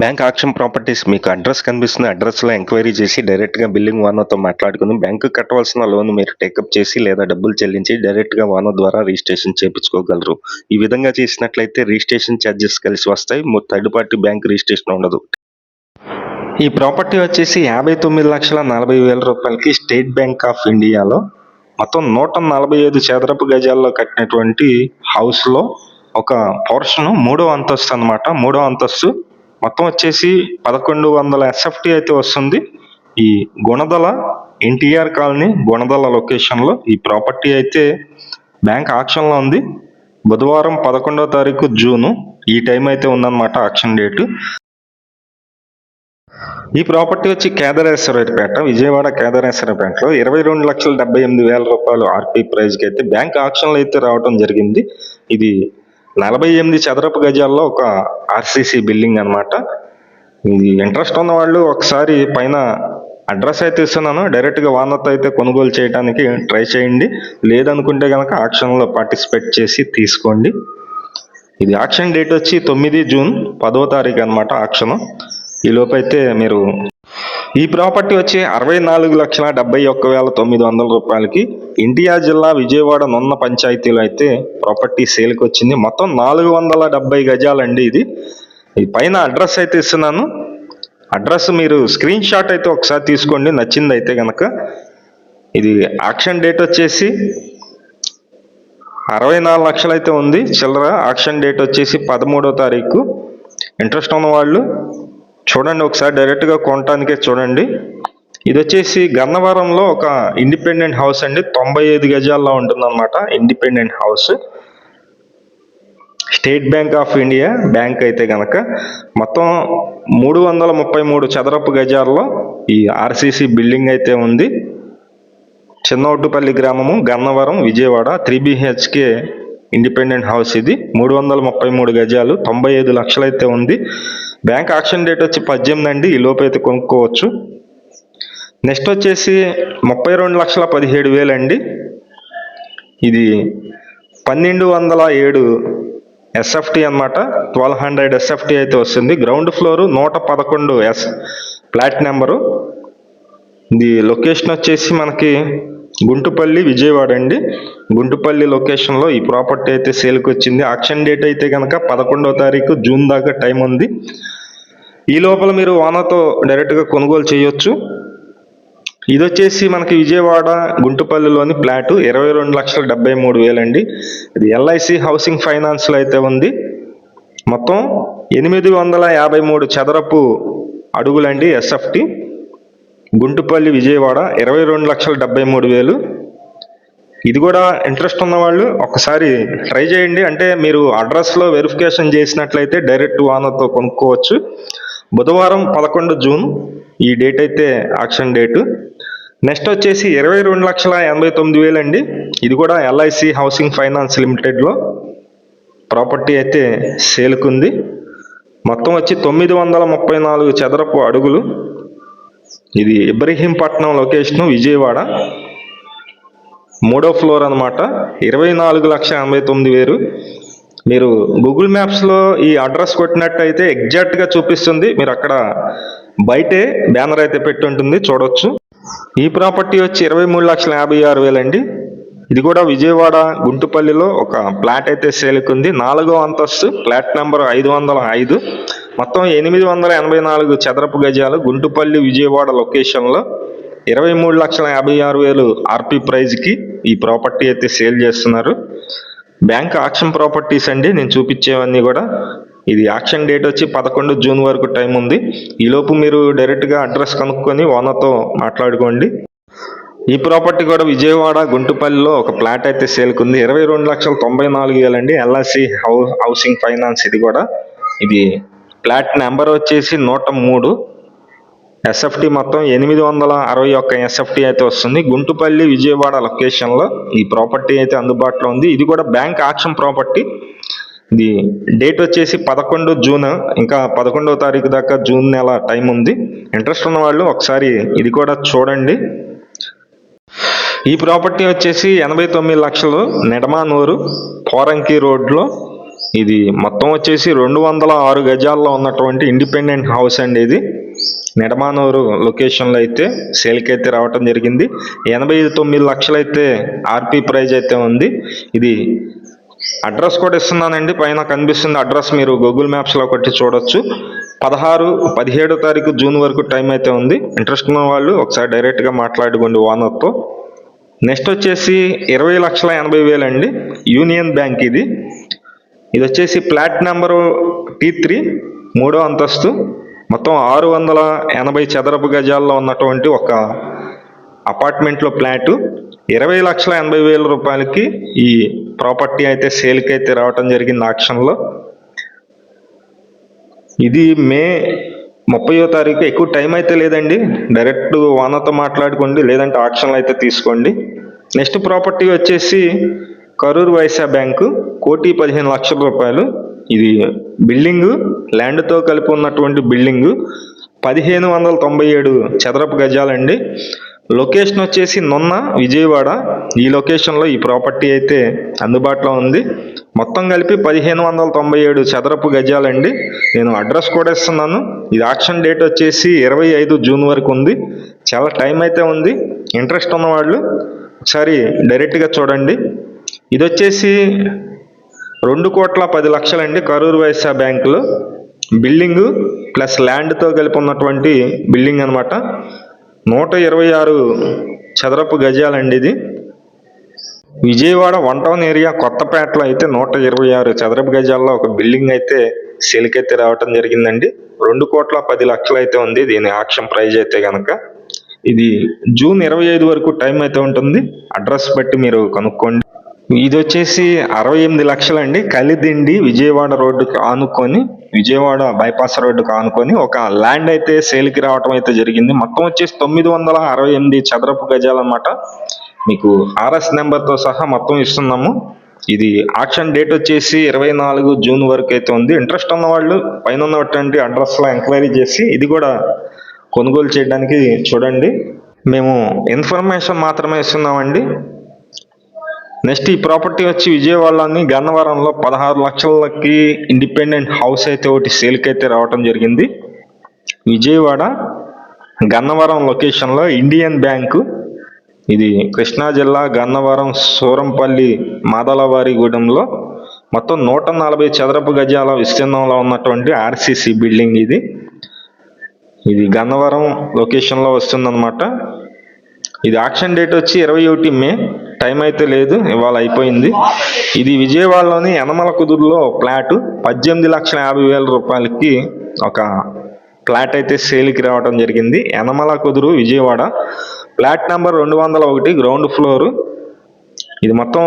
Bank auction properties మీకు address కనిపిస్తున్న అడ్రస్లో ఎంక్వైరీ చేసి డైరెక్ట్గా బిల్లింగ్ వానోతో మాట్లాడుకుని బ్యాంకు కట్టవలసిన లోన్ మీరు టేకప్ చేసి లేదా డబ్బులు చెల్లించి డైరెక్ట్గా వానో ద్వారా రిజిస్ట్రేషన్ చేయించుకోగలరు. ఈ విధంగా చేసినట్లయితే రిజిస్ట్రేషన్ ఛార్జెస్ కలిసి వస్తాయి. థర్డ్ పార్టీ బ్యాంక్ రిజిస్ట్రేషన్ ఉండదు. ఈ ప్రాపర్టీ వచ్చేసి యాభై తొమ్మిది లక్షల నలభై వేల రూపాయలకి స్టేట్ బ్యాంక్ ఆఫ్ ఇండియాలో మొత్తం నూట నలభై ఐదు చదరపు గజాల్లో కట్టినటువంటి హౌస్లో ఒక పోర్షన్ మూడో అంతస్తు అన్నమాట. మూడో అంతస్తు మొత్తం వచ్చేసి పదకొండు వందల ఎస్ఎఫ్టీ అయితే వస్తుంది. ఈ గుణదల ఎన్టీఆర్ కాలనీ గుణదల లొకేషన్లో ఈ ప్రాపర్టీ అయితే బ్యాంక్ ఆక్షన్లో ఉంది. బుధవారం పదకొండవ తారీఖు జూను ఈ టైం అయితే ఉందన్నమాట ఆక్షన్ డేటు. ఈ ప్రాపర్టీ వచ్చి కేదారేశ్వరపేట విజయవాడ కేదారేశ్వరపేటలో ఇరవై రెండు లక్షల డెబ్బై ఎనిమిది వేల రూపాయలు ఆర్పీ ప్రైజ్కి అయితే బ్యాంక్ ఆక్షన్లో అయితే రావడం జరిగింది. ఇది నలభై ఎనిమిది చదరపు గజాల్లో ఒక ఆర్సీసీ బిల్డింగ్ అన్నమాట. ఇంట్రెస్ట్ ఉన్న వాళ్ళు ఒకసారి పైన అడ్రస్ అయితే ఇస్తున్నాను. డైరెక్ట్గా వానతో అయితే కొనుగోలు చేయడానికి ట్రై చేయండి. లేదనుకుంటే కనుక ఆక్షన్లో పార్టిసిపేట్ చేసి తీసుకోండి. ఇది ఆక్షన్ డేట్ వచ్చి తొమ్మిది జూన్ పదో తారీఖు అనమాట ఆక్షన్ ఈ లోపైతే మీరు ఈ ప్రాపర్టీ వచ్చి అరవై నాలుగు లక్షల డెబ్బై ఒక్క వేల తొమ్మిది వందల రూపాయలకి ఎన్టీఆర్ జిల్లా విజయవాడ నొన్న పంచాయతీలో అయితే ప్రాపర్టీ సేల్కి వచ్చింది. మొత్తం నాలుగు వందల డెబ్బై గజాలండి ఇది. ఈ పైన అడ్రస్ అయితే ఇస్తున్నాను. అడ్రస్ మీరు స్క్రీన్ షాట్ అయితే ఒకసారి తీసుకోండి నచ్చింది అయితే కనుక ఇది ఆక్షన్ డేట్ వచ్చేసి అరవై నాలుగు లక్షలు అయితే ఉంది. చిల్లర ఆక్షన్ డేట్ వచ్చేసి పదమూడో తారీఖు. ఇంట్రెస్ట్ ఉన్న వాళ్ళు చూడండి ఒకసారి డైరెక్ట్గా కొనటానికే చూడండి. ఇది వచ్చేసి గన్నవరంలో ఒక ఇండిపెండెంట్ హౌస్ అండి. తొంభై ఐదు గజాల్లో ఉంటుందన్నమాట independent house. State Bank of India bank అయితే కనుక మొత్తం మూడు వందల ముప్పై మూడు చదరపు గజాల్లో ఈ ఆర్సీసీ బిల్డింగ్ అయితే ఉంది. చిన్నఒడ్డుపల్లి గ్రామము Gannavaram Vijayawada three BHK independent house ఇది. మూడు వందల ముప్పై మూడు గజాలు. తొంభై ఐదు లక్షలు అయితే ఉంది. బ్యాంక్ ఆక్షన్ డేట్ వచ్చి పద్దెనిమిది అండి. ఈ లోపు అయితే కొనుక్కోవచ్చు. నెక్స్ట్ వచ్చేసి ముప్పై రెండు లక్షల పదిహేడు వేలు అండి. ఇది పన్నెండు వందల ఏడు ఎస్ఎఫ్టీ అన్నమాట. ట్వెల్వ్ హండ్రెడ్ ఎస్ఎఫ్టీ అయితే వస్తుంది. గ్రౌండ్ ఫ్లోర్ నూట పదకొండు ఎస్ ఫ్లాట్ నెంబరు ఇది లొకేషన్ వచ్చేసి మనకి గుంటుపల్లి విజయవాడ అండి. గుంటుపల్లి లొకేషన్లో ఈ ప్రాపర్టీ అయితే సేల్కి వచ్చింది. ఆక్షన్ డేట్ అయితే కనుక పదకొండవ తారీఖు జూన్ దాకా టైం ఉంది. ఈ లోపల మీరు ఓనర్తో డైరెక్ట్గా కొనుగోలు చేయొచ్చు. ఇది వచ్చేసి మనకి విజయవాడ గుంటుపల్లిలోని ప్లాట్ ఇరవై రెండు లక్షల డెబ్బై మూడు వేలండి ఇది ఎల్ఐసి హౌసింగ్ ఫైనాన్స్లో అయితే ఉంది. మొత్తం ఎనిమిది వందల యాభై మూడు చదరపు అడుగులండి ఎస్ఎఫ్టీ గుంటుపల్లి విజయవాడ ఇరవై రెండు లక్షల డెబ్బై మూడు వేలు. ఇది కూడా ఇంట్రెస్ట్ ఉన్న వాళ్ళు ఒకసారి ట్రై చేయండి. అంటే మీరు అడ్రస్లో వెరిఫికేషన్ చేసినట్లయితే డైరెక్ట్ వానర్తో కొనుక్కోవచ్చు. బుధవారం పదకొండు జూన్ ఈ డేట్ అయితే ఆక్షన్ డేటు. నెక్స్ట్ వచ్చేసి ఇరవై రెండు లక్షల ఎనభై తొమ్మిది వేలు అండి. ఇది కూడా ఎల్ఐసి హౌసింగ్ ఫైనాన్స్ లిమిటెడ్లో ప్రాపర్టీ అయితే సేల్కుంది. మొత్తం వచ్చి తొమ్మిది వందల ముప్పై నాలుగు చదరపు అడుగులు. ఇది ఇబ్రహీంపట్నం లొకేషన్ విజయవాడ. మూడో ఫ్లోర్ అనమాట ఇరవై నాలుగు లక్ష ఎనభై తొమ్మిది వేలు. మీరు గూగుల్ మ్యాప్స్లో ఈ అడ్రస్ కొట్టినట్టయితే ఎగ్జాక్ట్గా చూపిస్తుంది. మీరు అక్కడ బయటే బ్యానర్ అయితే పెట్టి ఉంటుంది చూడొచ్చు. ఈ ప్రాపర్టీ వచ్చి ఇరవై మూడు లక్షల యాభై ఆరు వేలండి. ఇది కూడా విజయవాడ గుంటుపల్లిలో ఒక ప్లాట్ అయితే సేల్కుంది నాలుగో అంతస్తు ప్లాట్ నెంబర్ ఐదు వందల ఐదు. మొత్తం ఎనిమిది వందల ఎనభై నాలుగు చదరపు గజాలు గుంటుపల్లి విజయవాడ లొకేషన్లో ఇరవై మూడు లక్షల యాభై ఆరు వేలు ఆర్పి ప్రైజ్కి ఈ ప్రాపర్టీ అయితే సేల్ చేస్తున్నారు. బ్యాంక్ ఆక్షన్ ప్రాపర్టీస్ అండి నేను చూపించేవన్నీ కూడా. ఇది యాక్షన్ డేట్ వచ్చి పదకొండు జూన్ వరకు టైం ఉంది. ఈలోపు మీరు డైరెక్ట్గా అడ్రస్ కనుక్కొని ఓనర్తో మాట్లాడుకోండి. ఈ ప్రాపర్టీ కూడా విజయవాడ గుంటుపల్లిలో ఒక ప్లాట్ అయితే సేల్కుంది. ఇరవై రెండు లక్షల తొంభై నాలుగు వేలండి. ఎల్ఐసి హౌ హౌసింగ్ ఫైనాన్స్ ఇది కూడా. ఇది ప్లాట్ నెంబర్ వచ్చేసి నూట మూడు. ఎస్ఎఫ్టీ మొత్తం ఎనిమిది వందల అరవై ఒక్క ఎస్ఎఫ్టీ అయితే వస్తుంది. గుంటుపల్లి విజయవాడ లొకేషన్లో ఈ ప్రాపర్టీ అయితే అందుబాటులో ఉంది. ఇది కూడా బ్యాంక్ ఆక్షన్ ప్రాపర్టీ ఇది డేట్ వచ్చేసి పదకొండు జూన్. ఇంకా పదకొండవ తారీఖు దాకా జూన్ నెల టైం ఉంది. ఇంట్రెస్ట్ ఉన్న వాళ్ళు ఒకసారి ఇది కూడా చూడండి. ఈ ప్రాపర్టీ వచ్చేసి ఎనభై తొమ్మిది లక్షలు. నెడమానూరు పోరంకి రోడ్లో. ఇది మొత్తం వచ్చేసి రెండు వందల ఆరు గజాల్లో ఉన్నటువంటి ఇండిపెండెంట్ హౌస్ అండి ఇది. నిడమానూరు లొకేషన్లో అయితే సేల్కి అయితే రావటం జరిగింది. ఎనభై తొమ్మిది లక్షలు అయితే ఆర్పి ప్రైజ్ అయితే ఉంది. ఇది అడ్రస్ కూడా ఇస్తున్నానండి. పైన కనిపిస్తుంది అడ్రస్ మీరు గూగుల్ మ్యాప్స్లో ఒకటి చూడొచ్చు. పదహారు పదిహేడో తారీఖు జూన్ వరకు టైం అయితే ఉంది. ఇంట్రెస్ట్ ఉన్న వాళ్ళు ఒకసారి డైరెక్ట్గా మాట్లాడుకోండి ఓనర్తో. నెక్స్ట్ వచ్చేసి ఇరవై లక్షల ఎనభై వేలు అండి యూనియన్ బ్యాంక్ ఇది. ఇది వచ్చేసి ప్లాట్ నెంబరు టీ త్రీ మూడో అంతస్తు. మొత్తం ఆరు వందల ఎనభై చదరపు గజాల్లో ఉన్నటువంటి ఒక అపార్ట్మెంట్లో ప్లాటు. ఇరవై లక్షల ఎనభై వేల రూపాయలకి ఈ ప్రాపర్టీ అయితే సేల్కి అయితే రావటం జరిగింది ఆక్షన్లో. ఇది మే ముప్పయో తారీఖు. ఎక్కువ టైం అయితే లేదండి. డైరెక్ట్ ఓనర్తో మాట్లాడుకోండి లేదంటే ఆక్షన్లో అయితే తీసుకోండి. నెక్స్ట్ ప్రాపర్టీ వచ్చేసి కరూర్ వైశ్య బ్యాంకు కోటి పదిహేను లక్షల రూపాయలు. ఇది బిల్డింగు ల్యాండ్తో కలిపి ఉన్నటువంటి బిల్డింగు. పదిహేను వందల తొంభై ఏడు చదరపు గజాలండి. లొకేషన్ వచ్చేసి నొన్న విజయవాడ. ఈ లొకేషన్లో ఈ ప్రాపర్టీ అయితే అందుబాటులో ఉంది. మొత్తం కలిపి పదిహేను వందల తొంభై ఏడు చదరపు గజాలండి. నేను అడ్రస్ కూడా ఇస్తున్నాను. ఇది ఆక్షన్ డేట్ వచ్చేసి ఇరవై ఐదు జూన్ వరకు ఉంది. చాలా టైం అయితే ఉంది. ఇంట్రెస్ట్ ఉన్నవాళ్ళు ఒకసారి డైరెక్ట్గా చూడండి. ఇది వచ్చేసి రెండు కోట్ల పది లక్షలండి కరూర్ వైశ్య బ్యాంకులో. బిల్డింగు ప్లస్ ల్యాండ్తో కలిపి ఉన్నటువంటి బిల్డింగ్ అనమాట నూట ఇరవై ఆరు చదరపు గజాలండి ఇది. విజయవాడ వన్ టౌన్ ఏరియా కొత్తపేటలో అయితే నూట ఇరవై ఆరు చదరపు గజాల్లో ఒక బిల్డింగ్ అయితే సేల్కి అయితే రావటం జరిగిందండి. రెండు కోట్ల పది లక్షలు అయితే ఉంది దీని ఆక్షన్ ప్రైజ్ అయితే కనుక ఇది జూన్ ఇరవై ఐదు వరకు టైం అయితే ఉంటుంది. అడ్రస్ బట్టి మీరు కనుక్కోండి. ఇది వచ్చేసి అరవై ఎనిమిది లక్షలండి. కలిదిండి విజయవాడ రోడ్డుకి ఆనుకొని విజయవాడ బైపాస్ రోడ్డుకి ఆనుకొని ఒక ల్యాండ్ అయితే సేల్కి రావటం అయితే జరిగింది. మొత్తం వచ్చేసి తొమ్మిది వందల అరవై ఎనిమిది చదరపు గజాలు అనమాట మీకు ఆర్ఎస్ నెంబర్తో సహా మొత్తం ఇస్తున్నాము. ఇది ఆక్షన్ డేట్ వచ్చేసి ఇరవై నాలుగు జూన్ వరకు అయితే ఉంది. ఇంట్రెస్ట్ ఉన్న వాళ్ళు పైన ఉన్నటువంటి అడ్రస్లో ఎంక్వైరీ చేసి ఇది కూడా కొనుగోలు చేయడానికి చూడండి. మేము ఇన్ఫర్మేషన్ మాత్రమే ఇస్తున్నామండి. నెక్స్ట్ ఈ ప్రాపర్టీ వచ్చి విజయవాడలోని గన్నవరంలో పదహారు లక్షలకి ఇండిపెండెంట్ హౌస్ అయితే ఒకటి సేల్కి అయితే రావటం జరిగింది. విజయవాడ గన్నవరం లొకేషన్లో ఇండియన్ బ్యాంకు. ఇది కృష్ణా జిల్లా గన్నవరం సూరంపల్లి మాదలవారిగూడెంలో మొత్తం నూట నలభై చదరపు గజాల విస్తీర్ణంలో ఉన్నటువంటి ఆర్సీసీ బిల్డింగ్ ఇది. ఇది గన్నవరం లొకేషన్లో వస్తుందన్నమాట. ఇది ఆక్షన్ డేట్ వచ్చి ఇరవై ఒకటి మే. టైం అయితే లేదు ఇవాళ అయిపోయింది. ఇది విజయవాడలోని యనమల కుదురులో ఫ్లాట్. పద్దెనిమిది లక్షల యాభై వేల రూపాయలకి ఒక ఫ్లాట్ అయితే సేల్కి రావడం జరిగింది. యనమల కుదురు విజయవాడ. ఫ్లాట్ నెంబర్ రెండు వందల ఒకటి గ్రౌండ్ ఫ్లోరు. ఇది మొత్తం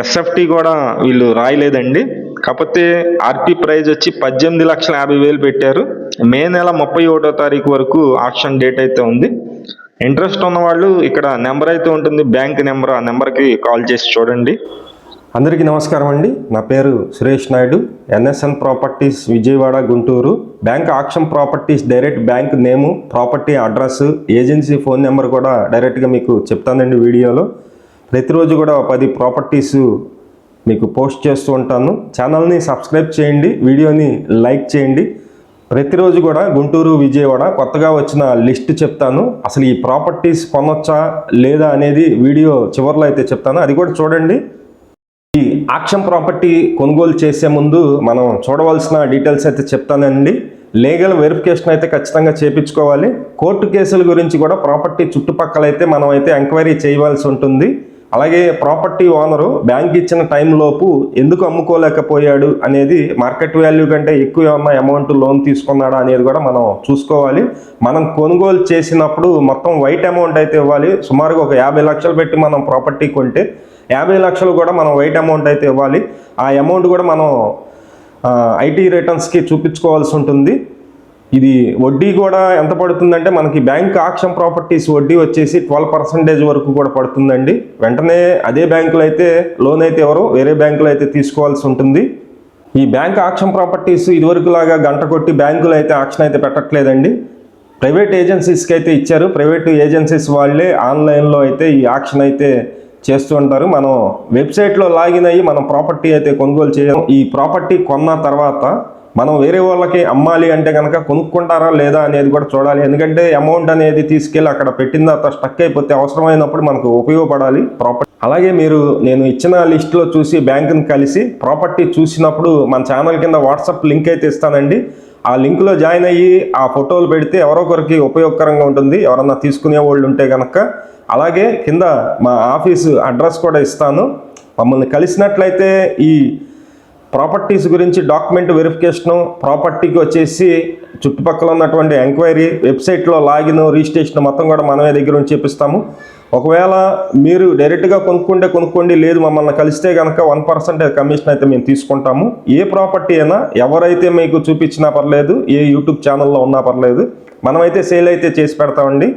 ఎస్ఎఫ్టీ కూడా వీళ్ళు రాయలేదండి. కాకపోతే ఆర్పి ప్రైజ్ వచ్చి పద్దెనిమిది లక్షల యాభై వేలు పెట్టారు. మే నెల ముప్పై ఒకటో తారీఖు వరకు ఆప్షన్ డేట్ అయితే ఉంది. ఇంట్రెస్ట్ ఉన్న వాళ్ళు ఇక్కడ నెంబర్ అయితే ఉంటుంది బ్యాంక్ నెంబర్ ఆ నెంబర్కి కాల్ చేసి చూడండి. అందరికీ నమస్కారం అండి. నా పేరు Suresh Naidu NSN properties Vijayawada Guntur. Bank auction properties direct bank నేము property address agency phone number కూడా డైరెక్ట్గా మీకు చెప్తానండి వీడియోలో. ప్రతిరోజు కూడా పది ప్రాపర్టీస్ మీకు పోస్ట్ చేస్తూ ఉంటాను. ఛానల్ని సబ్స్క్రైబ్ చేయండి వీడియోని లైక్ చేయండి. ప్రతిరోజు కూడా గుంటూరు విజయవాడ కొత్తగా వచ్చిన లిస్ట్ చెప్తాను. అసలు ఈ ప్రాపర్టీస్ కొనొచ్చా లేదా అనేది వీడియో చివరిలో అయితే చెప్తాను. అది కూడా చూడండి. ఈ ఆక్షన్ ప్రాపర్టీ కొనుగోలు చేసే ముందు మనం చూడవలసిన డీటెయిల్స్ అయితే చెప్తానండి. లీగల్ వెరిఫికేషన్ అయితే ఖచ్చితంగా చేపించుకోవాలి. కోర్టు కేసుల గురించి కూడా ప్రాపర్టీ చుట్టుపక్కల అయితే మనం అయితే ఎంక్వైరీ చేయవలసి ఉంటుంది. అలాగే ప్రాపర్టీ ఓనరు బ్యాంక్ ఇచ్చిన టైంలోపు ఎందుకు అమ్ముకోలేకపోయాడు అనేది మార్కెట్ వాల్యూ కంటే ఎక్కువ అమౌంట్ లోన్ తీసుకున్నాడా అనేది కూడా మనం చూసుకోవాలి. మనం కొనుగోలు చేసినప్పుడు మొత్తం వైట్ అమౌంట్ అయితే ఇవ్వాలి. సుమారుగా ఒక యాభై లక్షలు పెట్టి మనం ప్రాపర్టీ కొంటే యాభై లక్షలు కూడా మనం వైట్ అమౌంట్ అయితే ఇవ్వాలి. ఆ అమౌంట్ కూడా మనం ఐటీ రిటర్న్స్కి చూపించుకోవాల్సి ఉంటుంది. ఇది వడ్డీ కూడా ఎంత పడుతుందంటే మనకి బ్యాంక్ ఆక్షన్ ప్రాపర్టీస్ వడ్డీ వచ్చేసి ట్వెల్వ్ పర్సెంటేజ్ వరకు కూడా పడుతుందండి. వెంటనే అదే బ్యాంకులో అయితే లోన్ అయితే ఎవరు వేరే బ్యాంకులో అయితే తీసుకోవాల్సి ఉంటుంది. ఈ బ్యాంక్ ఆక్షన్ ప్రాపర్టీస్ ఇదివరకు లాగా గంట కొట్టి బ్యాంకులు అయితే ఆక్షన్ అయితే పెట్టట్లేదండి. ప్రైవేట్ ఏజెన్సీస్కి అయితే ఇచ్చారు. ప్రైవేట్ ఏజెన్సీస్ వాళ్ళే ఆన్లైన్లో అయితే ఈ ఆక్షన్ అయితే చేస్తూ ఉంటారు. మనం వెబ్సైట్లో లాగిన్ అయ్యి మనం ప్రాపర్టీ అయితే కొనుగోలు చేయడం ఈ ప్రాపర్టీ కొన్న తర్వాత మనం వేరే వాళ్ళకి అమ్మాలి అంటే కనుక కొనుక్కుంటారా లేదా అనేది కూడా చూడాలి. ఎందుకంటే అమౌంట్ అనేది తీసుకెళ్ళి అక్కడ పెట్టిన తర్వాత స్టక్ అయిపోతే అవసరమైనప్పుడు మనకు ఉపయోగపడాలి. ప్రాపర్టీ అలాగే మీరు నేను ఇచ్చిన లిస్ట్లో చూసి బ్యాంకుని కలిసి ప్రాపర్టీ చూసినప్పుడు మన ఛానల్ కింద వాట్సాప్ లింక్ అయితే ఇస్తానండి. ఆ లింక్లో జాయిన్ అయ్యి ఆ ఫోటోలు పెడితే ఎవరొకరికి ఉపయోగకరంగా ఉంటుంది. ఎవరన్నా తీసుకునే వాళ్ళు ఉంటే కనుక అలాగే కింద మా ఆఫీసు అడ్రస్ కూడా ఇస్తాను. మమ్మల్ని కలిసినట్లయితే ఈ ప్రాపర్టీస్ గురించి డాక్యుమెంట్ వెరిఫికేషను ప్రాపర్టీకి వచ్చేసి చుట్టుపక్కల ఉన్నటువంటి ఎంక్వైరీ వెబ్సైట్లో లాగిన్ రిజిస్ట్రేషన్ మొత్తం కూడా మనమే దగ్గర నుంచి చెప్పిస్తాము ఒకవేళ మీరు డైరెక్ట్గా కొనుక్కుంటే కొనుక్కోండి లేదు మమ్మల్ని కలిస్తే కనుక వన్ పర్సెంట్ కమిషన్ అయితే మేము తీసుకుంటాము. ఏ ప్రాపర్టీ అయినా ఎవరైతే మీకు చూపించినా పర్లేదు ఏ యూట్యూబ్ ఛానల్లో ఉన్నా పర్లేదు మనమైతే సేల్ అయితే చేసి పెడతామండి.